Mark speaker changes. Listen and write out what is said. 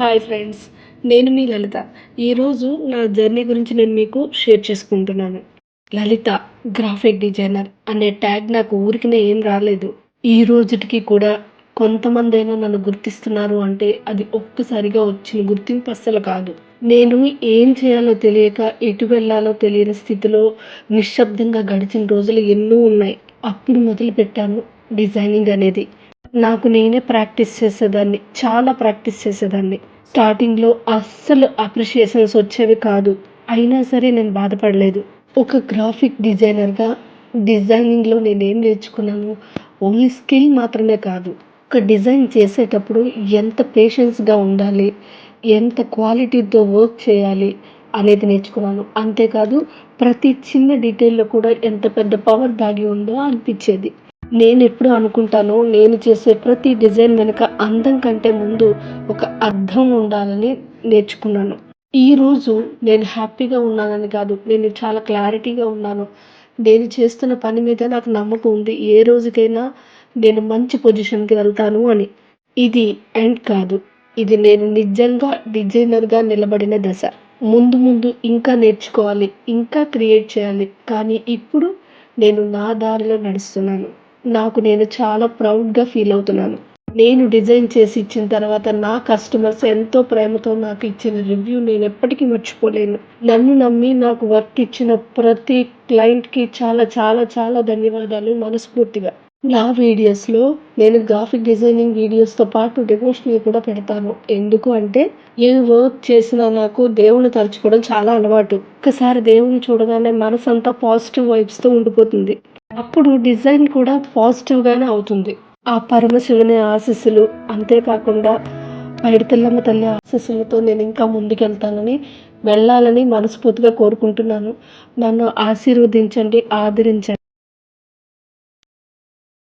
Speaker 1: Hi friends నేను మీ లలిత. ఈరోజు నా జర్నీ గురించి నేను మీకు షేర్ చేసుకుంటున్నాను. లలిత గ్రాఫిక్ డిజైనర్ అనే ట్యాగ్ నాకు ఊరికినే ఏం రాలేదు. ఈ రోజుటికి కూడా కొంతమంది అయినా నన్ను గుర్తిస్తున్నారు అంటే అది ఒక్కసారిగా వచ్చిన గుర్తింపు అస్సలు కాదు. నేను ఏం చేయాలో తెలియక ఎటు వెళ్ళాలో తెలియని స్థితిలో నిశ్శబ్దంగా గడిచిన రోజులు ఎన్నో ఉన్నాయి. అప్పుడు మొదలు పెట్టాను డిజైనింగ్ అనేది. నాకు నేనే ప్రాక్టీస్ చేసేదాన్ని చాలా ప్రాక్టీస్ చేసేదాన్ని. స్టార్టింగ్లో అస్సలు అప్రిషియేషన్స్ వచ్చేవి కాదు. అయినా సరే నేను బాధపడలేదు. ఒక గ్రాఫిక్ డిజైనర్గా డిజైనింగ్లో నేనేం నేర్చుకున్నాను? ఓన్లీ స్కిల్ మాత్రమే కాదు. ఒక డిజైన్ చేసేటప్పుడు ఎంత పేషెన్స్గా ఉండాలి? ఎంత క్వాలిటీతో వర్క్ చేయాలి అనేది నేర్చుకున్నాను. అంతేకాదు ప్రతి చిన్న డీటెయిల్లో కూడా ఎంత పెద్ద పవర్ దాగి ఉందో అనిపించేది. నేను ఎప్పుడు అనుకుంటాను నేను చేసే ప్రతి డిజైన్ వెనుక అందం కంటే ముందు ఒక అర్థం ఉండాలని నేర్చుకున్నాను. ఈరోజు నేను హ్యాపీగా ఉన్నానని కాదు నేను చాలా క్లారిటీగా ఉన్నాను. నేను చేస్తున్న పని మీద నాకు నమ్మకం ఉంది. ఏ రోజుకైనా నేను మంచి పొజిషన్కి వెళ్తాను అని. ఇది ఎండ్ కాదు. ఇది నేను నిజంగా డిజైనర్గా నిలబడిన దశ. ముందు ముందు ఇంకా నేర్చుకోవాలి ఇంకా క్రియేట్ చేయాలి. కానీ ఇప్పుడు నేను నా దారిలో నడుస్తున్నాను. నాకు నేను చాలా ప్రౌడ్గా ఫీల్ అవుతున్నాను. నేను డిజైన్ చేసి ఇచ్చిన తర్వాత నా కస్టమర్స్ ఎంతో ప్రేమతో నాకు ఇచ్చిన రివ్యూ నేను ఎప్పటికీ మర్చిపోలేను. నన్ను నమ్మి నాకు వర్క్ ఇచ్చిన ప్రతి క్లయింట్కి చాలా చాలా చాలా ధన్యవాదాలు మనస్ఫూర్తిగా. నా వీడియోస్లో నేను గ్రాఫిక్ డిజైనింగ్ వీడియోస్తో పాటు డెమోషనల్ కూడా పెడతాను. ఎందుకు అంటే ఏ వర్క్ చేసినా నాకు దేవుని తలుచుకోవడం చాలా అలవాటు. ఒక్కసారి దేవుని చూడగానే మనసు అంతా పాజిటివ్ వైబ్స్తో ఉండిపోతుంది. అప్పుడు డిజైన్ కూడా పాజిటివ్గానే అవుతుంది. ఆ పరమశివుని ఆశీస్సులు అంతేకాకుండా పైడితల్లమ్మ తల్లి ఆశీస్సులతో నేను ఇంకా ముందుకెళ్తానని వెళ్ళాలని మనస్ఫూర్తిగా కోరుకుంటున్నాను. నన్ను ఆశీర్వదించండి ఆదరించండి.